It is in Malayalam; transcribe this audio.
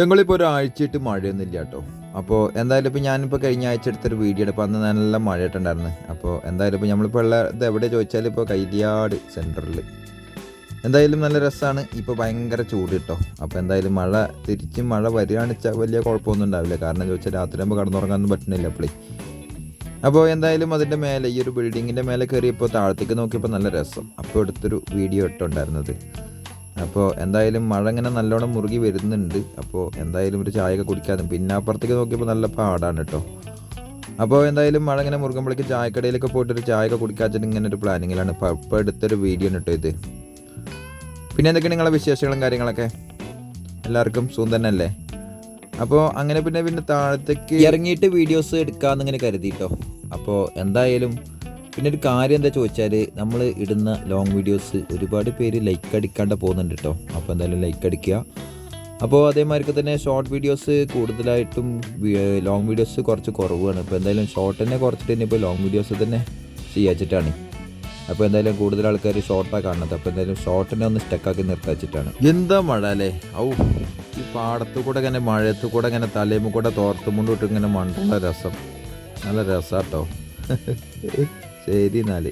ഞങ്ങളിപ്പോൾ ഒരാഴ്ചയായിട്ട് മഴയൊന്നുമില്ല കേട്ടോ. അപ്പോൾ എന്തായാലും ഇപ്പോൾ ഞാനിപ്പോൾ കഴിഞ്ഞ ആഴ്ച എടുത്തൊരു വീഡിയോ അപ്പോൾ അന്ന് നല്ല മഴ ഇട്ടുണ്ടായിരുന്നു അപ്പോൾ എന്തായാലും ഇപ്പോൾ നമ്മളിപ്പോൾ ഉള്ള ഇത് എവിടെ ചോദിച്ചാൽ ഇപ്പോൾ കൈലിയാട് സെന്ററിൽ എന്തായാലും നല്ല രസമാണ് ഇപ്പോൾ ഭയങ്കര ചൂട് കിട്ടോ. അപ്പോൾ എന്തായാലും മഴ തിരിച്ച് മഴ വരികയാണെന്ന് വെച്ചാൽ വലിയ കുഴപ്പമൊന്നും ഉണ്ടാവില്ല. കാരണം ചോദിച്ചാൽ രാത്രി ആകുമ്പോൾ കടന്നുറങ്ങാനൊന്നും പറ്റുന്നില്ല അപ്പോഴേ അപ്പോൾ എന്തായാലും അതിന്റെ മേലെ ഈ ഒരു ബിൽഡിങ്ങിന്റെ മേലെ കയറിയപ്പോൾ താഴത്തേക്ക് നോക്കിയപ്പോൾ നല്ല രസം. അപ്പോൾ എടുത്തൊരു വീഡിയോ ഇട്ടുണ്ടായിരുന്നത്. അപ്പോൾ എന്തായാലും മഴ ഇങ്ങനെ നല്ലോണം മുറുകി വരുന്നുണ്ട്. അപ്പോൾ എന്തായാലും ഒരു ചായയൊക്കെ കുടിക്കാതെ പിന്നെ അപ്പുറത്തേക്ക് നോക്കിയപ്പോൾ നല്ല പാടാണ് കേട്ടോ അപ്പോൾ എന്തായാലും മഴ ഇങ്ങനെ മുറുകുമ്പോഴേക്ക് ചായക്കടയിലൊക്കെ പോയിട്ട് ഒരു ചായയൊക്കെ കുടിക്കാച്ചിട്ട് ഇങ്ങനെ ഒരു പ്ലാനിങ്ങിലാണ്. ഇപ്പോൾ ഇപ്പോൾ എടുത്തൊരു വീഡിയോ ആണ് കേട്ടോ ഇത്. പിന്നെ എന്തൊക്കെയാണ് നിങ്ങളെ വിശേഷങ്ങളും കാര്യങ്ങളൊക്കെ? എല്ലാവർക്കും സുഖം തന്നെ അല്ലേ അപ്പോൾ അങ്ങനെ പിന്നെ പിന്നെ താഴത്തേക്ക് ഇറങ്ങിയിട്ട് വീഡിയോസ് എടുക്കാമെന്നിങ്ങനെ കരുതി കേട്ടോ അപ്പോൾ എന്തായാലും പിന്നെ ഒരു കാര്യം എന്താ ചോദിച്ചാൽ നമ്മൾ ഇടുന്ന ലോങ് വീഡിയോസ് ഒരുപാട് പേര് ലൈക്ക് അടിക്കാണ്ട് പോകുന്നുണ്ട് കേട്ടോ അപ്പോൾ എന്തായാലും ലൈക്ക് അടിക്കുക. അപ്പോൾ അതേമാതിരി തന്നെ ഷോർട്ട് വീഡിയോസ് കൂടുതലായിട്ടും ലോങ് വീഡിയോസ് കുറച്ച് കുറവാണ്. ഇപ്പോൾ എന്തായാലും ഷോർട്ട് തന്നെ കുറച്ചിട്ട് തന്നെ ഇപ്പോൾ ലോങ് വീഡിയോസ് തന്നെ ചെയ്യാച്ചിട്ടാണ്. അപ്പോൾ എന്തായാലും കൂടുതൽ ആൾക്കാർ ഷോർട്ടാണ് കാണുന്നത്. അപ്പോൾ എന്തായാലും ഷോർട്ടിനെ ഒന്ന് സ്റ്റക്കാക്കി നിർത്താച്ചിട്ടാണ്. എന്താ മഴ അല്ലേ? ഔ ഈ പാടത്തു കൂടെ ഇങ്ങനെ മഴയത്തു കൂടെ ഇങ്ങനെ തലേമ കൂടെ തോർത്തുമുണ്ടിട്ട് ഇങ്ങനെ മണ്ടുള്ള രസം. നല്ല രസാട്ടോ. ശരി എന്നാൽ.